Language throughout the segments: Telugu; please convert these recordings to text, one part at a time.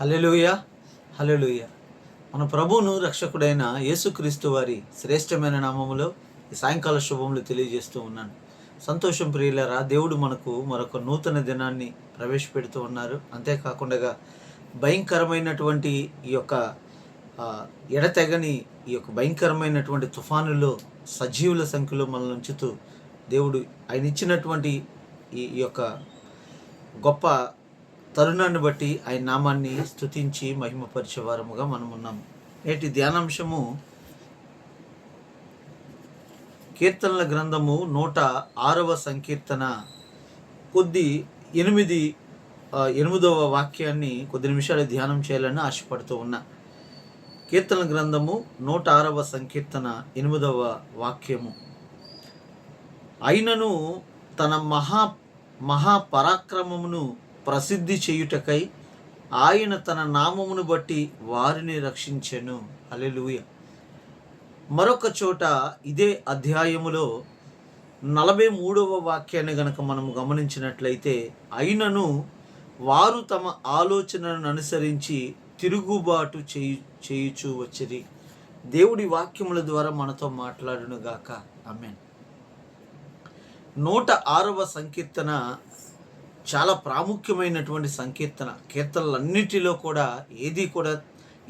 హలెలుయ హలెలుయ మన ప్రభువును రక్షకుడైన యేసుక్రీస్తు వారి శ్రేష్టమైన నామములో ఈ సాయంకాల శుభములు తెలియజేస్తూ ఉన్నాను. సంతోషం ప్రియులరా దేవుడు మనకు మరొక నూతన దినాన్ని ప్రవేశపెడుతూ ఉన్నారు. అంతేకాకుండా భయంకరమైనటువంటి ఈ యొక్క ఎడతెగని ఈ యొక్క భయంకరమైనటువంటి తుఫానులో సజీవుల సంఖ్యలో మనల్ని ఉంచుతూ దేవుడు ఆయన ఇచ్చినటువంటి ఈ యొక్క గొప్ప తరుణాన్ని బట్టి ఆయన నామాన్ని స్తుతించి మహిమపరిచేవారముగా మనం ఉన్నాం నేటి ధ్యానాంశము కీర్తనల గ్రంథము నూట ఆరవ సంకీర్తన కొద్ది ఎనిమిది ఎనిమిదవ వాక్యాన్ని కొద్ది నిమిషాలు ధ్యానం చేయాలని ఆశపడుతూ ఉన్నా. కీర్తన గ్రంథము నూట ఆరవ సంకీర్తన ఎనిమిదవ వాక్యము. అయినను తన మహా మహాపరాక్రమమును ప్రసిద్ధి చేయుటకై ఆయన తన నామమును బట్టి వారిని రక్షించెను. అలెలుయ మరొక చోట ఇదే అధ్యాయములో నలభై మూడవ వాక్యాన్ని గనక మనం గమనించినట్లయితే అయినను వారు తమ ఆలోచనను అనుసరించి తిరుగుబాటు చేయు చేయుచూ వచ్చిరి. దేవుడి వాక్యముల ద్వారా మనతో మాట్లాడునుగాక. గాక నూట ఆరవ సంకీర్తన చాలా ప్రాముఖ్యమైనటువంటి సంకీర్తన. కీర్తనలన్నిటిలో కూడా ఏది కూడా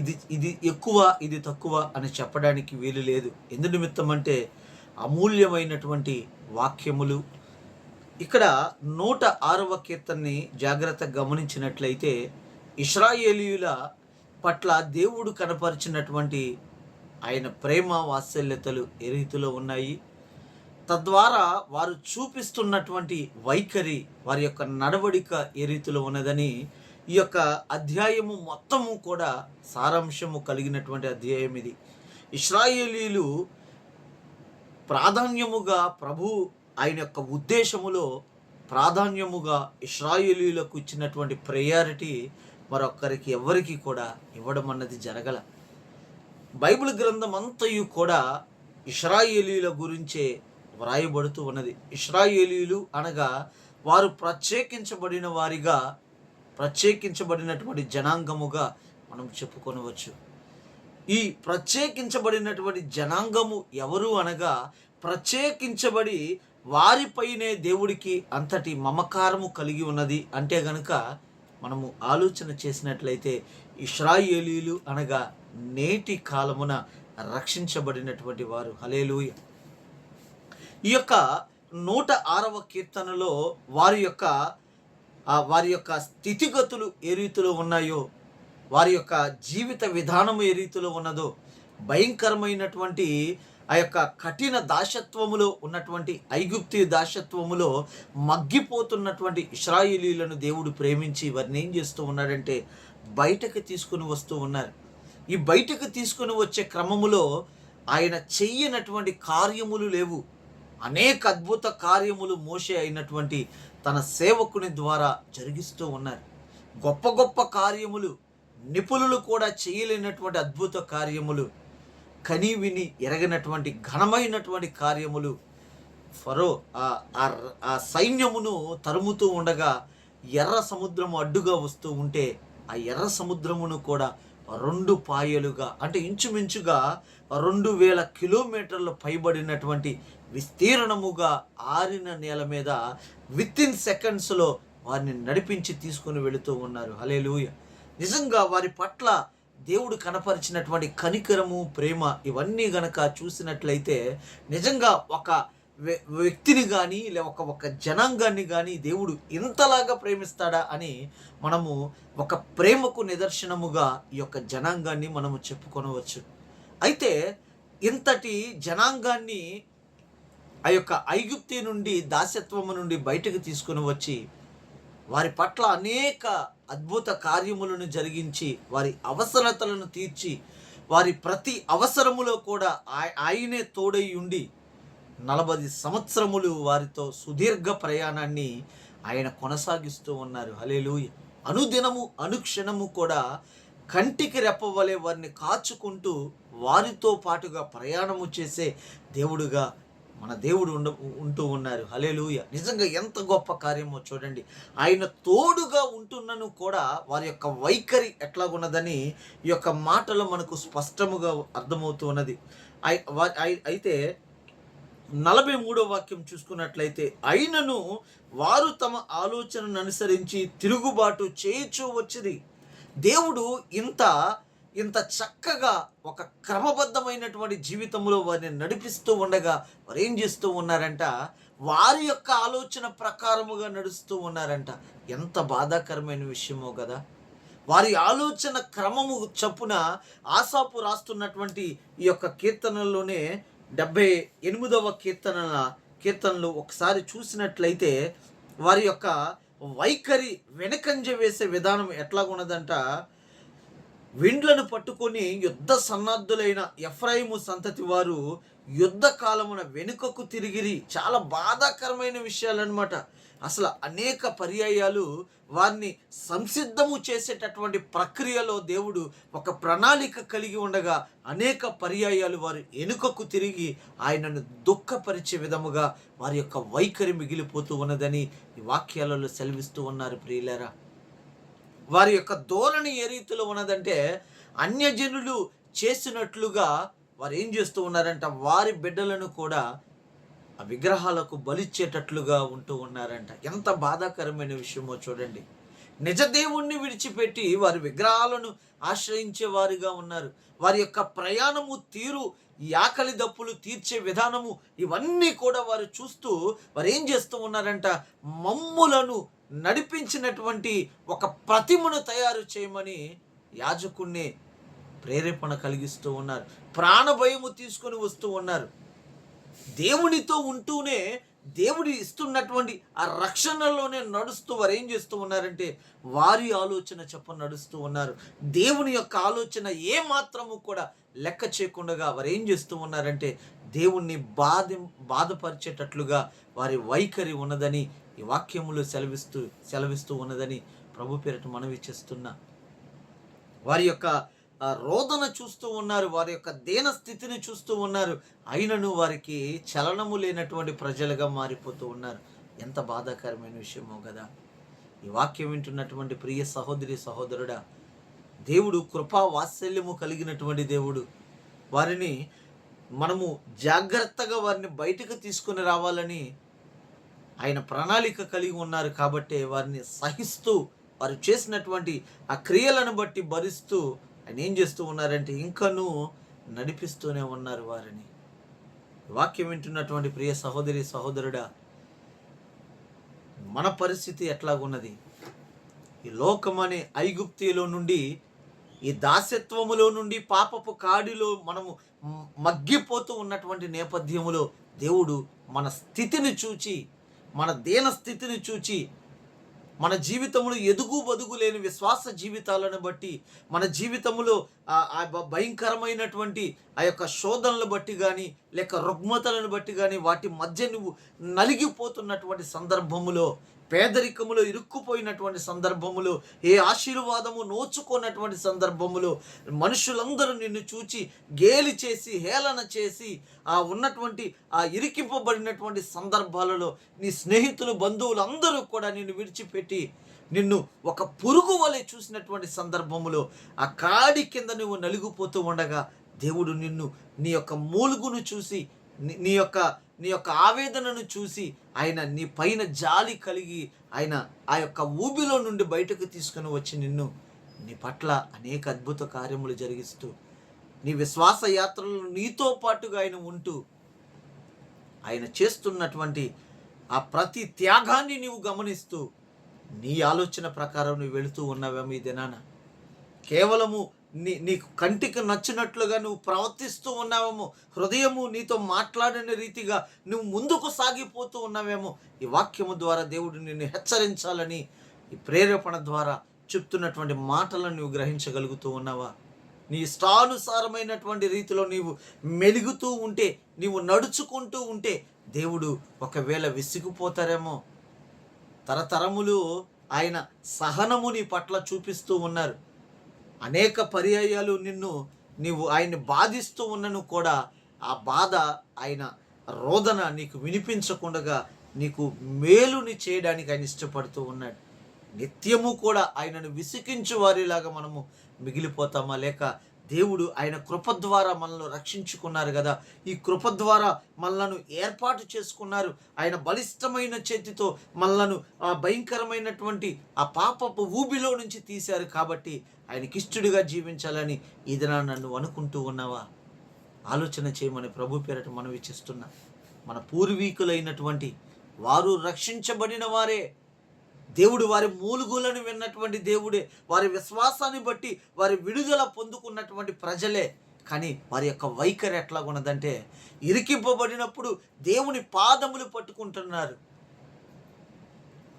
ఇది ఇది ఎక్కువ ఇది తక్కువ అని చెప్పడానికి వీలు లేదు. ఎందు నిమిత్తం అంటే అమూల్యమైనటువంటి వాక్యములు. ఇక్కడ నూట ఆరవ కీర్తనని జాగ్రత్తగా గమనించినట్లయితే ఇస్రాయేలీయుల పట్ల దేవుడు కనపరిచినటువంటి ఆయన ప్రేమ వాత్సల్యతలు ఏ రీతిలో ఉన్నాయి? తద్వారా వారు చూపిస్తున్నటువంటి వైఖరి వారి యొక్క నడవడిక ఏ రీతిలో ఉన్నదని ఈ యొక్క అధ్యాయము మొత్తము కూడా సారాంశము కలిగినటువంటి అధ్యాయం ఇది. ఇస్రాయేలీలు ప్రాధాన్యముగా ప్రభు ఆయన యొక్క ఉద్దేశములో ప్రాధాన్యముగా ఇస్రాయేలీలకు ఇచ్చినటువంటి ప్రయారిటీ మరొక్కరికి ఎవరికి కూడా ఇవ్వడం అన్నది జరగల. బైబిల్ గ్రంథం అంతయు కూడా ఇస్రాయేలీల గురించే వ్రాయబడుతూ ఉన్నది. ఇస్రాయేలీలు అనగా వారు ప్రత్యేకించబడిన వారిగా ప్రత్యేకించబడినటువంటి జనాంగముగా మనం చెప్పుకొనవచ్చు. ఈ ప్రత్యేకించబడినటువంటి జనాంగము ఎవరు అనగా ప్రత్యేకించబడి వారిపైనే దేవుడికి అంతటి మమకారము కలిగి ఉన్నది అంటే గనుక మనము ఆలోచన చేసినట్లయితే ఇష్రాయేలీలు అనగా నేటి కాలమున రక్షించబడినటువంటి వారు. హలేలుయ ఈ యొక్క నూట ఆరవ కీర్తనలో వారి యొక్క వారి యొక్క స్థితిగతులు ఏ రీతిలో ఉన్నాయో వారి యొక్క జీవిత విధానం ఏ రీతిలో ఉన్నదో భయంకరమైనటువంటి ఆ యొక్క కఠిన దాసత్వములో ఉన్నటువంటి ఐగుప్తి దాసత్వములో మగ్గిపోతున్నటువంటి ఇస్రాయిలీలను దేవుడు ప్రేమించి వారిని ఏం చేస్తూ ఉన్నాడంటే బయటకు తీసుకుని వస్తూ ఉన్నారు. ఈ బయటకు తీసుకుని వచ్చే క్రమములో ఆయన చెయ్యనటువంటి కార్యములు లేవు. అనేక అద్భుత కార్యములు మోసే అయినటువంటి తన సేవకుని ద్వారా జరిగిస్తూ ఉన్నారు. గొప్ప గొప్ప కార్యములు నిపుణులు కూడా చేయలేనటువంటి అద్భుత కార్యములు కని విని ఎరగనటువంటి ఘనమైనటువంటి కార్యములు ఫరో ఆ- ఆ సైన్యమును తరుముతూ ఉండగా ఎర్ర సముద్రము అడ్డుగా వస్తూ ఉంటే ఆ ఎర్ర సముద్రమును కూడా రెండు పాయలుగా అంటే ఇంచుమించుగా రెండు వేల కిలోమీటర్లు పైబడినటువంటి విస్తీర్ణముగా ఆరిన నేల మీద విత్ ఇన్ సెకండ్స్లో వారిని నడిపించి తీసుకుని వెళుతూ ఉన్నారు. హలేలుయ నిజంగా వారి పట్ల దేవుడు కనపరిచినటువంటి కనికరము ప్రేమ ఇవన్నీ గనక చూసినట్లయితే నిజంగా ఒక వ్య- వ్యక్తిని కానీ లే ఒక ఒక జనాంగాన్ని కానీ దేవుడు ఇంతలాగా ప్రేమిస్తాడా అని మనము ఒక ప్రేమకు నిదర్శనముగా ఈ యొక్క జనాంగాన్ని మనము చెప్పుకొనవచ్చు. అయితే ఇంతటి జనాంగాన్ని ఆ యొక్క ఐగుప్తి నుండి దాస్యత్వము నుండి బయటకు తీసుకుని వచ్చి వారి పట్ల అనేక అద్భుత కార్యములను జరిగించి వారి అవసరతలను తీర్చి వారి ప్రతి అవసరములో కూడా ఆయ- ఆయనే తోడై ఉండి నలభై సంవత్సరములు వారితో సుదీర్ఘ ప్రయాణాన్ని ఆయన కొనసాగిస్తూ ఉన్నారు. హలేలు అనుదినము అనుక్షణము కూడా కంటికి రెప్పవలే వారిని కాచుకుంటూ వారితో పాటుగా ప్రయాణము చేసే దేవుడుగా మన దేవుడు ఉండ ఉంటూ ఉన్నారు. హలేలుయ నిజంగా ఎంత గొప్ప కార్యమో చూడండి. ఆయన తోడుగా ఉంటున్నను కూడా వారి యొక్క వైఖరి ఎట్లాగున్నదని ఈ యొక్క మాటలో మనకు స్పష్టముగా అర్థమవుతూ ఉన్నది. అయితే నలభై మూడో వాక్యం చూసుకున్నట్లయితే అయినను వారు తమ ఆలోచనను అనుసరించి తిరుగుబాటు చేయచూ వచ్చింది దేవుడు ఇంత ఇంత చక్కగా ఒక క్రమబద్ధమైనటువంటి జీవితంలో వారిని నడిపిస్తూ ఉండగా వారు ఏం చేస్తూ ఉన్నారంట? వారి యొక్క ఆలోచన ప్రకారముగా నడుస్తూ ఉన్నారంట. ఎంత బాధాకరమైన విషయమో కదా. వారి ఆలోచన క్రమము చప్పున ఆసాపు రాస్తున్నటువంటి ఈ యొక్క కీర్తనల్లోనే డెబ్బై ఎనిమిదవ కీర్తన కీర్తనలు ఒకసారి చూసినట్లయితే వారి యొక్క వైఖరి వెనకంజ వేసే విధానం ఎట్లాగున్నదంట? విండ్లను పట్టుకొని యుద్ధ సన్నద్ధులైన ఎఫ్రాయిము సంతతి వారు యుద్ధ కాలమున వెనుకకు తిరిగిరి. చాలా బాధాకరమైన విషయాలన్నమాట. అసలు అనేక పర్యాయాలు వారిని సంసిద్ధము చేసేటటువంటి ప్రక్రియలో దేవుడు ఒక ప్రణాళిక కలిగి ఉండగా అనేక పర్యాయాలు వారు వెనుకకు తిరిగి ఆయనను దుఃఖపరిచే విధముగా వారి యొక్క వైఖరి మిగిలిపోతూ ఉన్నదని ఈ వాక్యాలలో సెలవిస్తూ ఉన్నారు ప్రియులరా. వారి యొక్క ధోరణి ఏ రీతిలో ఉన్నదంటే అన్యజనులు చేసినట్లుగా వారు ఏం చేస్తూ ఉన్నారంట? వారి బిడ్డలను కూడా ఆ విగ్రహాలకు బలిచ్చేటట్లుగా ఉంటూ ఉన్నారంట. ఎంత బాధాకరమైన విషయమో చూడండి. నిజ దేవుణ్ణి విడిచిపెట్టి వారి విగ్రహాలను ఆశ్రయించే వారిగా ఉన్నారు. వారి యొక్క ప్రయాణము తీరు ఈ ఆకలి దప్పులు తీర్చే విధానము ఇవన్నీ కూడా వారు చూస్తూ వారు ఏం చేస్తూ ఉన్నారంట? మమ్ములను నడిపించినటువంటి ఒక ప్రతిమను తయారు చేయమని యాజకుణ్ణి ప్రేరేపణ కలిగిస్తూ ఉన్నారు. ప్రాణభయము తీసుకొని వస్తూ ఉన్నారు. దేవునితో ఉంటూనే దేవుడి ఇస్తున్నటువంటి ఆ రక్షణలోనే నడుస్తూ వారు ఏం చేస్తూ ఉన్నారంటే వారి ఆలోచన చెప్ప నడుస్తూ ఉన్నారు. దేవుని యొక్క ఆలోచన ఏ మాత్రము కూడా లెక్క చేయకుండా వారు ఏం చేస్తూ ఉన్నారంటే దేవుణ్ణి బాధ బాధపరిచేటట్లుగా వారి వైఖరి ఉన్నదని ఈ వాక్యములు సెలవిస్తూ సెలవిస్తూ ఉన్నదని ప్రభు పేరట మనవి చేస్తున్నా వారి యొక్క రోదన చూస్తూ ఉన్నారు వారి యొక్క దేన స్థితిని చూస్తూ ఉన్నారు. అయినను వారికి చలనము లేనటువంటి ప్రజలుగా మారిపోతూ ఉన్నారు. ఎంత బాధాకరమైన విషయమో కదా. ఈ వాక్యం వింటున్నటువంటి ప్రియ సహోదరి సహోదరుడా దేవుడు కృపా వాత్సల్యము కలిగినటువంటి దేవుడు. వారిని మనము జాగ్రత్తగా వారిని బయటకు తీసుకొని రావాలని ఆయన ప్రణాళిక కలిగి ఉన్నారు కాబట్టి వారిని సహిస్తూ వారు చేసినటువంటి ఆ క్రియలను బట్టి భరిస్తూ ఆయన ఏం చేస్తూ ఉన్నారంటే ఇంకనూ నడిపిస్తూనే ఉన్నారు వారిని. వాక్యం వింటున్నటువంటి ప్రియ సహోదరి సహోదరుడా మన పరిస్థితి ఎట్లాగున్నది? ఈ లోకమనే ఐగుప్తిలో నుండి ఈ దాసత్వములో నుండి పాపపు కాడిలో మనము మగ్గిపోతూ ఉన్నటువంటి నేపథ్యములో దేవుడు మన స్థితిని చూచి మన దేన స్థితిని చూచి మన జీవితంలో ఎదుగు బదుగు లేని విశ్వాస జీవితాలను బట్టి మన జీవితంలో ఆ భయంకరమైనటువంటి ఆ యొక్క శోధనలు బట్టి కానీ లేక రుగ్మతలను బట్టి కానీ వాటి మధ్య నువ్వు నలిగిపోతున్నటువంటి సందర్భములో పేదరికములో ఇరుక్కుపోయినటువంటి సందర్భములో ఏ ఆశీర్వాదము నోచుకున్నటువంటి సందర్భములో మనుషులందరూ నిన్ను చూచి గేలి చేసి హేళన చేసి ఆ ఉన్నటువంటి ఆ ఇరికింపబడినటువంటి సందర్భాలలో నీ స్నేహితులు బంధువులు అందరూ కూడా నిన్ను విడిచిపెట్టి నిన్ను ఒక పురుగు వలె చూసినటువంటి సందర్భములో ఆ కాడి కింద నువ్వు నలిగిపోతూ ఉండగా దేవుడు నిన్ను నీ యొక్క మూలుగును చూసి నీ- నీ యొక్క నీ యొక్క ఆవేదనను చూసి ఆయన నీ పైన జాలి కలిగి ఆయన ఆ యొక్క ఊబిలో నుండి బయటకు తీసుకుని వచ్చి నిన్ను నీ పట్ల అనేక అద్భుత కార్యములు జరిగిస్తూ నీ విశ్వాస యాత్రలో నీతో పాటుగా ఆయన ఉంటూ ఆయన చేస్తున్నటువంటి ఆ ప్రతి త్యాగాన్ని నీవు గమనిస్తూ నీ ఆలోచన ప్రకారం నువ్వు వెళుతూ ఉన్నావేమో ఈ దినాన. కేవలము నీ నీకు కంటికి నచ్చినట్లుగా నువ్వు ప్రవర్తిస్తూ ఉన్నావేమో హృదయము నీతో మాట్లాడిన రీతిగా నువ్వు ముందుకు సాగిపోతూ ఉన్నావేమో ఈ వాక్యము ద్వారా దేవుడు నిన్ను హెచ్చరించాలని ఈ ప్రేరేపణ ద్వారా చెప్తున్నటువంటి మాటలను నువ్వు గ్రహించగలుగుతూ ఉన్నావా? నీ ఇష్టానుసారమైనటువంటి రీతిలో నీవు మెలుగుతూ ఉంటే నీవు నడుచుకుంటూ ఉంటే దేవుడు ఒకవేళ విసిగిపోతారేమో తరతరములు ఆయన సహనము నీ పట్ల చూపిస్తూ ఉన్నారు. అనేక పర్యాయాలు నిన్ను నీవు ఆయన్ని బాధిస్తూ ఉన్నను కూడా ఆ బాధ ఆయన రోదన నీకు వినిపించకుండా నీకు మేలుని చేయడానికి ఆయన ఇష్టపడుతూ ఉన్నాడు. నిత్యము కూడా ఆయనను విసికించు వారిలాగా మనము మిగిలిపోతామా? లేక దేవుడు ఆయన కృప ద్వారా మనల్ని రక్షించుకున్నారు కదా? ఈ కృప ద్వారా మనలను ఏర్పాటు చేసుకున్నారు. ఆయన బలిష్టమైన చేతితో మనలను ఆ భయంకరమైనటువంటి ఆ పాపపు ఊబిలో నుంచి తీశారు కాబట్టి ఆయనకి ఇష్టడిగా జీవించాలని ఇదినా నన్ను అనుకుంటూ ఉన్నావా? ఆలోచన చేయమని ప్రభు పేరట మనం ఇచ్చిస్తున్నా మన పూర్వీకులైనటువంటి వారు రక్షించబడిన వారే. దేవుడు వారి మూలుగులను విన్నటువంటి దేవుడే. వారి విశ్వాసాన్ని బట్టి వారి విడుదల పొందుకున్నటువంటి ప్రజలే. కానీ వారి యొక్క వైఖరి ఎట్లా ఉన్నదంటే ఇరికింపబడినప్పుడు దేవుని పాదములు పట్టుకుంటున్నారు.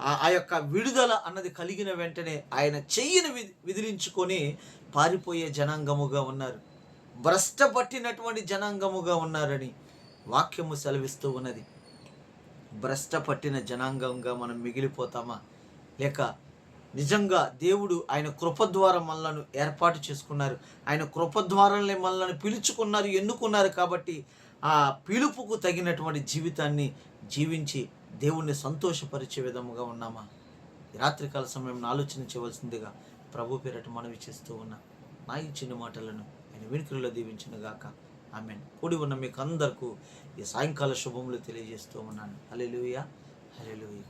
ఆ- ఆ యొక్క విడుదల అన్నది కలిగిన వెంటనే ఆయన చెయ్యిని విదిలించుకొని పారిపోయే జనాంగముగా ఉన్నారు. భ్రష్ట పట్టినటువంటి జనాంగముగా ఉన్నారని వాక్యము సెలవిస్తూ ఉన్నది. భ్రష్ట పట్టిన జనాంగంగా మనం మిగిలిపోతామా? లేక నిజంగా దేవుడు ఆయన కృప ద్వారా మనలను ఏర్పాటు చేసుకున్నారు. ఆయన కృప ద్వారానే మనల్ని పిలుచుకున్నారు ఎన్నుకున్నారు కాబట్టి ఆ పిలుపుకు తగినటువంటి జీవితాన్ని జీవించి దేవుణ్ణి సంతోషపరిచే విధముగా ఉన్నామా? రాత్రికాల సమయం ఆలోచన చేయవలసిందిగా ప్రభు పేరట మనవి చేస్తూ ఉన్నా నా ఈ చిన్న మాటలను ఆయన వెనుకల్లో దీవించిన గాక. ఆమె కూడి ఉన్న మీకు అందరికీ ఈ సాయంకాల శుభములు తెలియజేస్తూ ఉన్నాను. హల్లెలూయా. హల్లెలూయా.